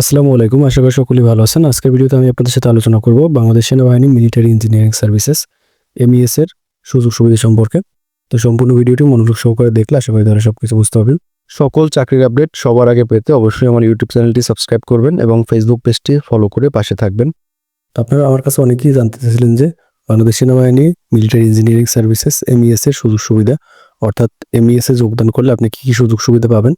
আসসালামু আলাইকুম। আশা করি সকলেই ভালো আছেন। আজকের ভিডিওতে আমি আপনাদের সাথে আলোচনা করব বাংলাদেশ সেনাবাহিনী মিলিটারি ইঞ্জিনিয়ারিং সার্ভিসেস এমইএস এর সুযোগ সুবিধা সম্পর্কে। তো সম্পূর্ণ ভিডিওটি মনোযোগ সহকারে দেখলে আশা করি তারা সব কিছু বুঝতে পারবেন। সকল চাকরির আপডেট সবার আগে পেতে অবশ্যই আমার ইউটিউব চ্যানেলটি সাবস্ক্রাইব করবেন এবং ফেসবুক পেজটি ফলো করে পাশে থাকবেন। আপনারা আমার কাছে অনেকেই জানতে চাইছিলেন যে বাংলাদেশ সেনাবাহিনী মিলিটারি ইঞ্জিনিয়ারিং সার্ভিসেস এমইএস এর সুযোগ সুবিধা, অর্থাৎ এমইএস এ যোগদান করলে আপনি কি কি সুযোগ সুবিধা পাবেন?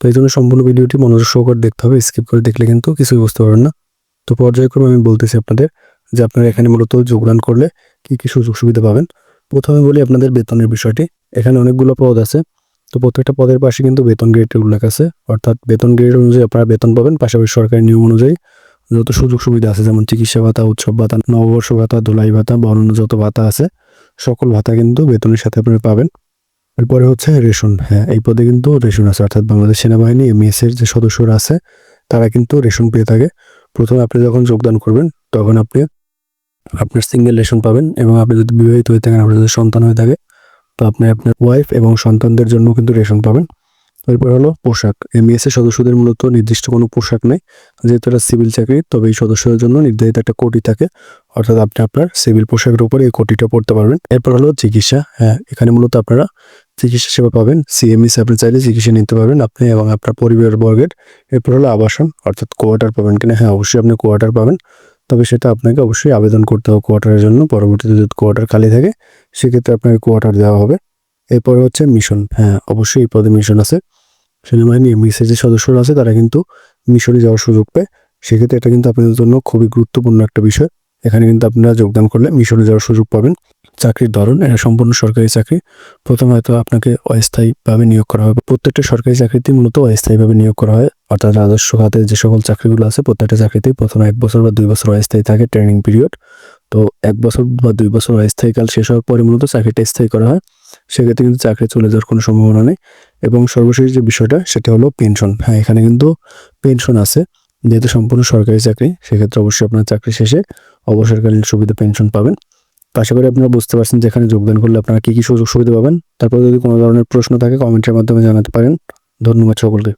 তো এই জন্য সম্পূর্ণ ভিডিওটি মনোযোগ সহকারে দেখতে হবে স্কিপ করে দেখলে কিন্তু কিছুই বুঝতে পারবেন না। তো পর্যায়ক্রমে আমি বলতেছি আপনাদের যে আপনারা এখানে মূলত যোগদান করলে কি কি সুযোগ সুবিধা পাবেন। প্রথমে বলি আপনাদের বেতনের বিষয়টি, এখানে অনেকগুলো পদ আছে। তো প্রত্যেকটা পদের পাশে কিন্তু বেতন গ্রেডের উল্লেখ আছে, অর্থাৎ বেতন গ্রেড অনুযায়ী আপনারা বেতন পাবেন, পাশাপাশি সরকারি নিয়ম অনুযায়ী যত সুযোগ সুবিধা আছে, যেমন চিকিৎসা ভাতা, উৎসব ভাতা, নববর্ষ ভাতা, ধুলাই ভাতা বা অন্যান্য যত ভাতা আছে, সকল ভাতা কিন্তু বেতনের সাথে আপনারা পাবেন। এরপরে হচ্ছে রেশন হ্যাঁ এই পদে কিন্তু রেশন আছে, অর্থাৎ বাংলাদেশ সেনাবাহিনী এমএস এর যে সদস্যরা আছে, তারা কিন্তু রেশন পেয়ে থাকে। প্রথমে আপনি যখন যোগদান করবেন, তখন আপনি, আপনার সিঙ্গেল রেশন পাবেন এবং আপনি যদি বিবাহিত হয়ে থাকেন, আপনার যদি সন্তান হয়ে থাকে, তো আপনি আপনার ওয়াইফ এবং সন্তানদের জন্য কিন্তু রেশন পাবেন। এরপর হলো পোশাক এমএস এর সদস্যদের মূলত নির্দিষ্ট কোনো পোশাক নেই। যেহেতু এটা সিভিল চাকরি, তবে এই সদস্যদের জন্য নির্ধারিত একটা কোটি থাকে, অর্থাৎ আপনি আপনার সিভিল পোশাকের উপরে এই কোটিটা পড়তে পারবেন। এরপর হলো চিকিৎসা হ্যাঁ এখানে মূলত আপনারা চিকিৎসা সেবা পাবেন সিএমইস আপনি চাইলে চিকিৎসা নিতে পারবেন আপনি এবং আপনার পরিবার বর্গের এরপর হলো আবাসন, অর্থাৎ কোয়ার্টার পাবেন কিনা হ্যাঁ অবশ্যই আপনি কোয়ার্টার পাবেন। তবে সেটা আপনাকে অবশ্যই আবেদন করতে হবে কোয়ার্টারের জন্য, পরবর্তীতে যদি কোয়ার্টার খালি থাকে, সেক্ষেত্রে আপনাকে কোয়ার্টার দেওয়া হবে। এরপরে হচ্ছে মিশন হ্যাঁ অবশ্যই এই পদে মিশন আছে। সেনাবাহিনী এমবিসের যে সদস্যরা আছে, তারা কিন্তু মিশনে যাওয়ার সুযোগ পায়। সেক্ষেত্রে এটা কিন্তু আপনাদের জন্য খুবই গুরুত্বপূর্ণ একটা বিষয়। এখানে কিন্তু আপনারা যোগদান করলে মিশনে যাওয়ার সুযোগ পাবেন। চাকরির ধরন, এটা সম্পূর্ণ সরকারি চাকরি। প্রথমে হয়তো আপনাকে অস্থায়ীভাবে নিয়োগ করা হবে। প্রত্যেকটা সরকারি চাকরিতে মূলত অস্থায়ীভাবে নিয়োগ করা হয়। অর্থাৎ রাজস্ব খাতে যে সকল চাকরিগুলো আছে, প্রত্যেকটা চাকরিতেই প্রথমে এক বছর বা দুই বছর অস্থায়ী থাকে ট্রেনিং পিরিয়ড। তো এক বছর বা দুই বছর অস্থায়ীকাল শেষ হওয়ার পরে মূলত চাকরিটা স্থায়ী করা হয়। সেক্ষেত্রে কিন্তু চাকরি চলে যাওয়ার কোনো সম্ভাবনা নেই। এবং সর্বশেষ যে বিষয়টা, সেটা হলো পেনশন। হ্যাঁ এখানে কিন্তু পেনশন আছে। যেহেতু সম্পূর্ণ সরকারি চাকরি, সেক্ষেত্রে অবশ্যই আপনার চাকরি শেষে অবসরকালীন সুবিধা পেনশন পাবেন। তো আশা করি আপনারা বুঝতে পারছেন যে এখানে যোগদান করলে আপনারা কী কী সুযোগ সুবিধা পাবেন। তারপর যদি কোনো ধরনের প্রশ্ন থাকে কমেন্টের মাধ্যমে জানাতে পারেন। ধন্যবাদ সকলকে।